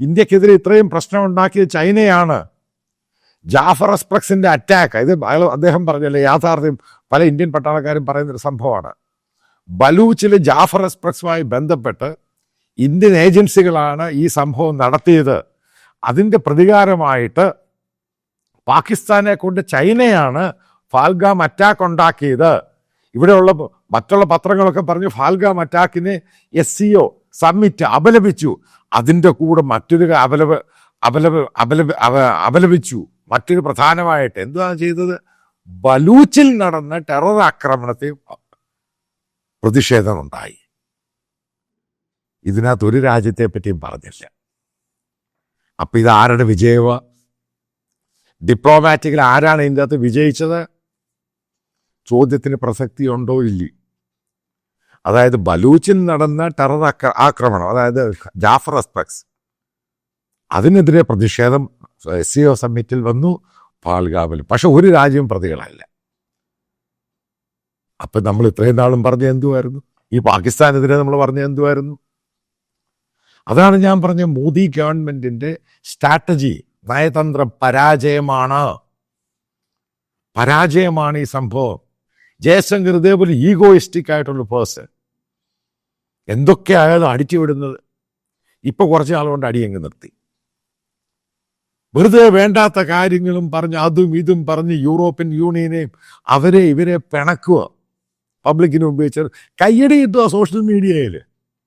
ഇന്ത്യക്കെതിരെ ഇത്രയും പ്രശ്നം ഉണ്ടാക്കിയത് ചൈനയാണ്. ജാഫർ എക്സ്പ്രസിന്റെ അറ്റാക്ക്. ഇത് അദ്ദേഹം പറഞ്ഞല്ലേ യാഥാർത്ഥ്യം പല ഇന്ത്യൻ പട്ടാളക്കാരും പറയുന്നൊരു സംഭവമാണ്. ബലൂച്ചിലെ ജാഫർ എക്സ്പ്രസുമായി ബന്ധപ്പെട്ട് ഇന്ത്യൻ ഏജൻസികളാണ് ഈ സംഭവം നടത്തിയത്. അതിന്റെ പ്രതികാരമായിട്ട് പാകിസ്ഥാനെ കൊണ്ട് ചൈനയാണ് ഫാൽഗാം അറ്റാക്ക് ഉണ്ടാക്കിയത്. ഇവിടെയുള്ള മറ്റുള്ള പത്രങ്ങളൊക്കെ പറഞ്ഞു ഫാൽഗാം അറ്റാക്കിന് എസ് സി ഒ സമ്മിറ്റ് അപലപിച്ചു. അതിന്റെ കൂടെ മറ്റൊരു അപലപ അപലപ അപലപ അപലപിച്ചു. മറ്റൊരു പ്രധാനമായിട്ട് എന്താണ് ചെയ്തത്? ബലൂച്ചിൽ നടന്ന ടെറർ ആക്രമണത്തിൽ പ്രതിഷേധമുണ്ടായി. ഇതിനകത്ത് ഒരു രാജ്യത്തെ പറ്റിയും പറഞ്ഞില്ല. അപ്പൊ ഇത് ആരുടെ വിജയവ? ഡിപ്ലോമാറ്റിക്കിൽ ആരാണ് ഇതിന്റെ അകത്ത് വിജയിച്ചത്? ചോദ്യത്തിന് പ്രസക്തി ഉണ്ടോ ഇല്ലേ അതായത് ബലൂച്ചിൽ നടന്ന ടെറർ ആക്ര- ആക്രമണം അതായത് ജാഫർ അസ്പെക്സ് അതിനെതിരെ പ്രതിഷേധം എസ് സി ഒ സമ്മിറ്റിൽ വന്നു പാൽഗാവിൽ. പക്ഷെ ഒരു രാജ്യവും പ്രതികളല്ല. അപ്പൊ നമ്മൾ ഇത്രയും നാളും പറഞ്ഞ എന്തുമായിരുന്നു ഈ പാകിസ്ഥാനെതിരെ നമ്മൾ പറഞ്ഞ എന്തുമായിരുന്നു അതാണ് ഞാൻ പറഞ്ഞ മോദി ഗവൺമെന്റിന്റെ സ്ട്രാറ്റജി നയതന്ത്ര പരാജയമാണ്. പരാജയമാണ് ഈ സംഭവം. ജയശങ്കർ ഇതേപോലെ ഈഗോയിസ്റ്റിക് ആയിട്ടുള്ള പേഴ്സൺ. എന്തൊക്കെ അടിച്ചുവിടുന്നത് അടിച്ചു വിടുന്നത്? ഇപ്പൊ കുറച്ച് നാളുകൊണ്ട് അടിയങ്ങ് നിർത്തി. വെറുതെ വേണ്ടാത്ത കാര്യങ്ങളും പറഞ്ഞ് അതും ഇതും പറഞ്ഞ് യൂറോപ്യൻ യൂണിയനെയും അവരെ ഇവരെ പിണക്കുക. പബ്ലിക്കിന് ഉപയോഗിച്ച് കയ്യടി കിട്ടുക സോഷ്യൽ മീഡിയയിൽ?